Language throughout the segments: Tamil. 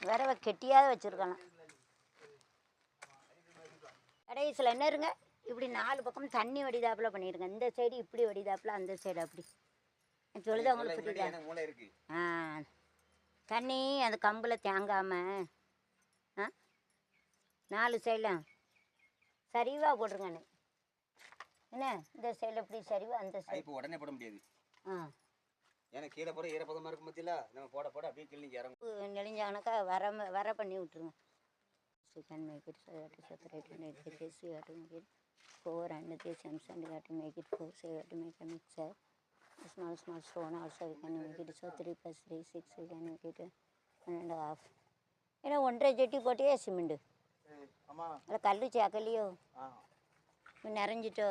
விரவை கெட்டியாத வச்சுருக்கலாம் கடைசியில் என்ன இருங்க? இப்படி நாலு பக்கம் தண்ணி வடிதாப்புல பண்ணிடுங்க. இந்த சைடு இப்படி வடிதாப்புல அந்த சைடு அப்படி. சொல்லுது உங்களுக்கு புரியுதா? ஆ. தண்ணி அந்த கம்பில் தேங்காமல் ஆ? நாலு சைடில் சரிவாக போட்டுருங்கண்ணே என்ன? இந்த சைடில் இப்படி சரிவா அந்த சைடு உடனே போட முடியாது. ஆ. ஏன்னா கீழே போட ஈரப்பதமா இருக்கும் பத்தியில நம்ம போட போட அப்படியே கிளினிக்கு இறங்கும். நெளிஞ்சானாக்கா வர வர பண்ணி விட்ருங்க chicken make it to separate make it this you to make it four and this ems and you to make it four so you to make a mixture small small stone also we can make it so three plus three six we can make it one and half ஏன்னா ஒன்றரை ஜெட்டி போட்டியே சிமெண்ட்டு ஆமா. அதில் கல் சேர்க்கலையோ ஆ. நிறைஞ்சிட்டோ?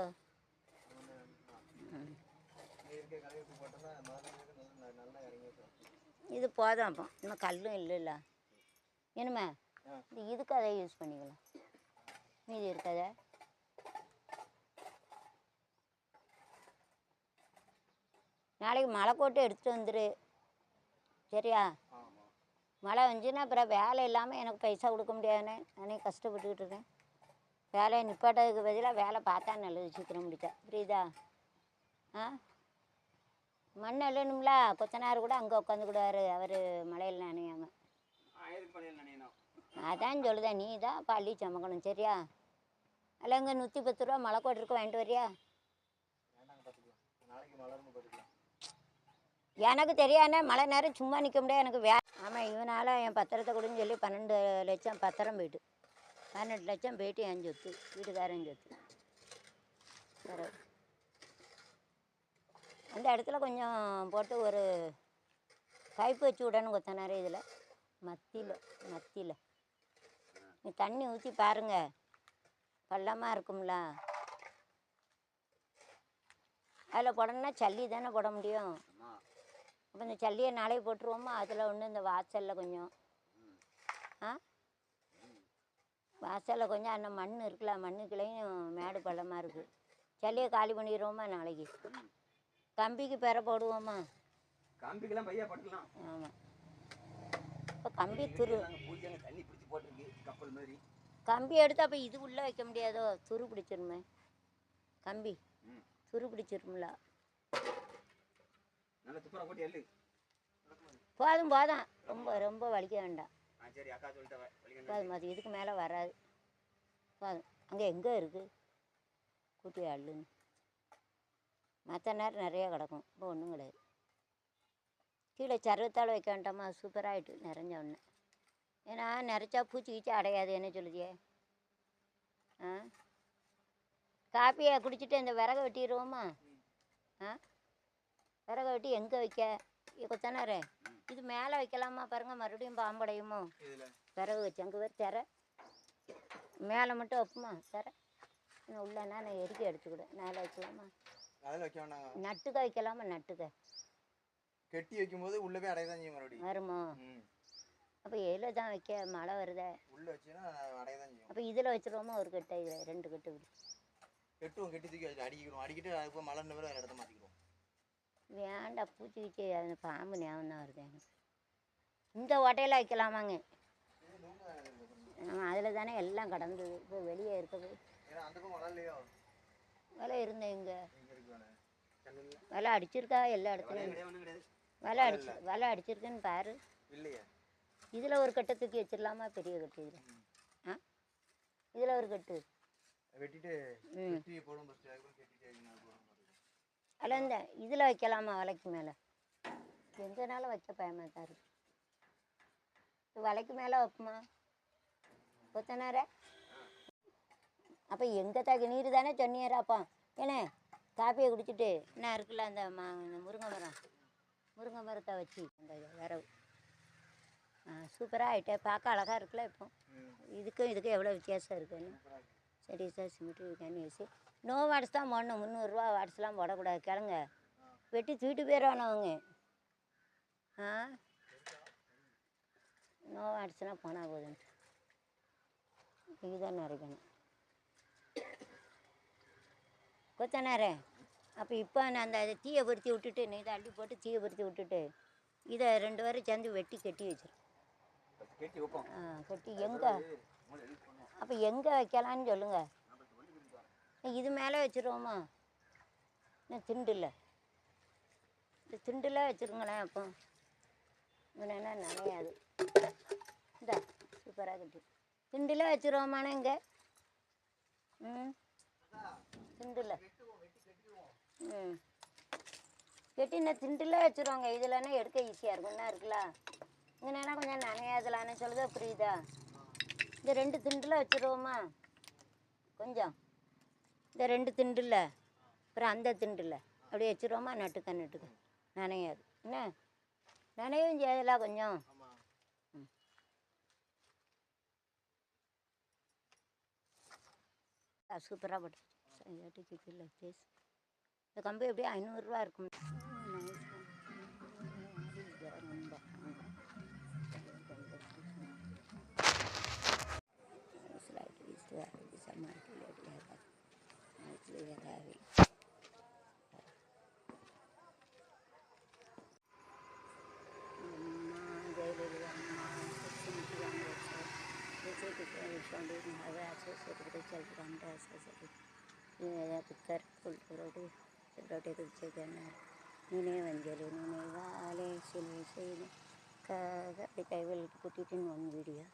இருக்க இது போதும் அப்போ. இன்னும் கல்லும் இல்லைல்ல. என்னம்மா. இது இதுக்கு அதை யூஸ் பண்ணிக்கலாம். மீதி இருக்காத? நாளைக்கு மழை போட்டு எடுத்துட்டு வந்துரு. சரியா? மழை வந்துச்சுன்னா அப்புறம் வேலை இல்லாமல் எனக்கு பைசா கொடுக்க முடியாதுன்னு நானே கஷ்டப்பட்டுக்கிட்டு இருக்கேன். வேலையை நிப்பாட்டதுக்கு பதிலாக வேலை பார்த்தா நல்லது சீக்கிரம் முடிச்சா. புரியுதா? ஆ? மண் அள்ளணும்ல கொத்தனார் கூட அங்கே உட்காந்துக்கிடுவார் அவர் பழையில் நினைக்கணும் அதான் சொல்லுதேன் நீ தான் பள்ளி சமக்கணும் சரியா? அல்ல இங்கே நூற்றி பத்து ரூபா மழை கோட்டிருக்கு வாங்கிட்டு வரியா? எனக்கு தெரியாதுண்ணே மழை நேரம் சும்மா நிற்க முடியாது எனக்கு வே ஆமாம் இவனால் என் பத்திரத்தை கொடுன்னு சொல்லி பன்னெண்டு லட்சம் பத்திரம் போயிட்டு. பதினெட்டு லட்சம் போயிட்டு என் சொத்து வீட்டுக்காரன் சொத்து. அந்த இடத்துல கொஞ்சம் போட்டு ஒரு பைப்பு வச்சு விடணும் கொத்தனாரு இதில். மத்தியில் மத்தியில். நீ தண்ணி ஊற்றி பாருங்க. பள்ளமாக இருக்கும்ல. அதில் போடணும்னா சல்லி தானே போட முடியும். அப்போ இந்த சல்லியை நாளைக்கு போட்டுருவோமா? அதில் ஒன்று இந்த வாசலில் கொஞ்சம். ஆ? வாசலில் கொஞ்சம் அந்த மண் இருக்குல்ல மண்ணுக்குள்ளேயும் மேடு பள்ளமாக இருக்குது சல்லியை காலி பண்ணிடுவோமா நாளைக்கு? கம்பிக்கு பெற போடுவோமா? கம்பிக்கெல்லாம் பையா பட்டுக்கலாம். ஆமாம் இப்போ கம்பி துரு தண்ணி பிடிச்சி போட்டிருக்கு கப்பல் மாதிரி. கம்பி எடுத்து அப்போ இது உள்ளே வைக்க முடியாதோ? துரு பிடிச்சிருமே. கம்பி துரு பிடிச்சிரும்ல. நல்லா துப்புரா போட்டு எள்ளு. போதும் போதும். ரொம்ப ரொம்ப வலிக்க வேண்டாம். போதும் அது இதுக்கு மேலே வராது. போதும். அங்கே எங்கே இருக்குது கூட்டி அள்ளுன்னு மற்ற நேரம் நிறைய கிடக்கும். இப்போ ஒன்றும் கிடையாது. கீழே சர்வத்தால் வைக்க வேண்டாமா? சூப்பராகிட்டு நிறைஞ்ச உடனே. ஏன்னா நிறைச்சா பூச்சி கீச்சி அடையாது. என்ன சொல்லுதியே? ஆ? காப்பியை குடிச்சிட்டு இந்த விறகு வெட்டிடுவோமா? ஆ? விறகு வெட்டி எங்கே வைக்க? கொத்தனாரே இது மேலே வைக்கலாமா? பாருங்க மறுபடியும் பாம்படையுமோ பிறகு வச்சு. அங்கே வேறு தர. மேலே மட்டும் வைப்புமா? தர. இன்னும் உள்ளனா நான் எரிக்க எடுத்துக்கிடுவேன் மேலே வைக்கலாமா? அதில் வைக்க வேண்டாங்க. நட்டுக்க வைக்கலாமா? நட்டுக்க. கெட்டி வைக்கும்போது உள்ள போய் அடைய தான் செய்யும் மறுபடியும். வருமோ? அப்போ எதில் தான் வைக்க மழை வருதே. உள்ள வச்சுன்னா அடைய தான் செய்யும். அப்போ இதில் வச்சிருவோமா? ஒரு கட்டை ரெண்டு கட்டு கெட்டுவோம் கெட்டி தூக்கி அதில் அடிக்கிறோம் அடிக்கிட்டு அதுக்கு மலர் பேர் வேறு இடத்த மாற்றிக்கிறோம் வேண்டாம் பூச்சி கீச்சி அந்த பாம்பு ஞாபகம் தான் வருது எனக்கு. இந்த ஓட்டையில் வைக்கலாமாங்க. அதில் தானே எல்லாம் கடந்தது. இப்போ வெளியே இருக்குது விலை இருந்தேன் இங்கே எங்கே இருக்கு வேணே கண்ணில் விலை அடிச்சிருக்கா எல்லா இடத்துலையும். விலை அடிச்சு விலை அடிச்சிருக்குன்னு பாரு. இதில் ஒரு கட்டை தூக்கி வச்சிடலாமா? பெரிய கட்டு இதில். ஆ? இதில் ஒரு கட்டு. அதில் இந்த இதில் வைக்கலாமா வலைக்கு மேலே? எங்கனாலும் வைக்க பயமாக தான் இருக்கு வலைக்கு மேலே வைப்போமா கொத்தனார. அப்போ எங்கே தகு நீர் தானே சொன்னீராப்பா. ஏனே? காப்பியை குடிச்சிட்டு என்ன இருக்குல்ல அந்த மா இந்த முருங்கை மரம்? முருங்கை மரத்தை வச்சு அந்த வரவு சூப்பராக ஆகிட்டேன் பார்க்க அழகாக இருக்குல்ல இப்போ. இதுக்கும் இதுக்கும் எவ்வளோ வித்தியாசம் இருக்குன்னு. சரி சார் சிமெண்ட்ரி கண்ணி வச்சு. நோ வாட்ஸ் தான் போடணும். முந்நூறுரூவா வாட்ஸ்லாம் போடக்கூடாது. கிழங்க வெட்டி தூக்கிட்டு போயிடுவானு அவங்க. ஆ? நோ வாட்ஸ்லாம் போனால் போதும். இதுதான் நிறைக்கணும் கொத்தனாரே அப்போ இப்போ நான் அந்த தீயை பொருத்தி விட்டுட்டு நீ இதை அள்ளி போட்டு தீயை பொருத்தி விட்டுட்டு இதை ரெண்டு பேரும் சேர்ந்து வெட்டி கட்டி வச்சிரு. கெட்டி வைப்போம். ஆ கட்டி எங்கே? அப்போ எங்கே வைக்கலான்னு சொல்லுங்கள் இது மேலே வச்சுருவோமா? இன்னும் திண்டில். இந்த திண்டில் வச்சுருங்களேன் அப்போ. இவனா நனையாது. இந்த சூப்பராக கட்டி. திண்டில் வச்சுருவோமாண்ணே இங்கே? ம்? திண்டில். ம். கெட்டி இந்த திண்டில் வச்சுருவாங்க. இதுலன்னா எடுக்க ஈஸியாக இருக்கும்? என்ன இருக்குல்ல? இங்கேனா கொஞ்சம் நனையாதலான்னு சொல்லுதா. புரியுதா? இந்த ரெண்டு திண்டில் வச்சுருவோமா? கொஞ்சம். இந்த ரெண்டு திண்டில். அப்புறம் அந்த திண்டில். அப்படியே வச்சுருவோமா? நட்டுக்க நட்டுக்க. நனையாது. என்ன? நனையும் செய்யல கொஞ்சம். சூப்பராக போட்டு இல்லை பேசு இந்த கம்பு எப்படியும் ஐநூறுரூவா இருக்கும் నువ్వే పుత్కర్ కుల్టోటి చెట్టు కుర్చీకన్నారు నేనే వంజలి నేనే వాలే సిలువ కాగా కైవల్కి పుట్టిటిన్ ஒன் வீடியோ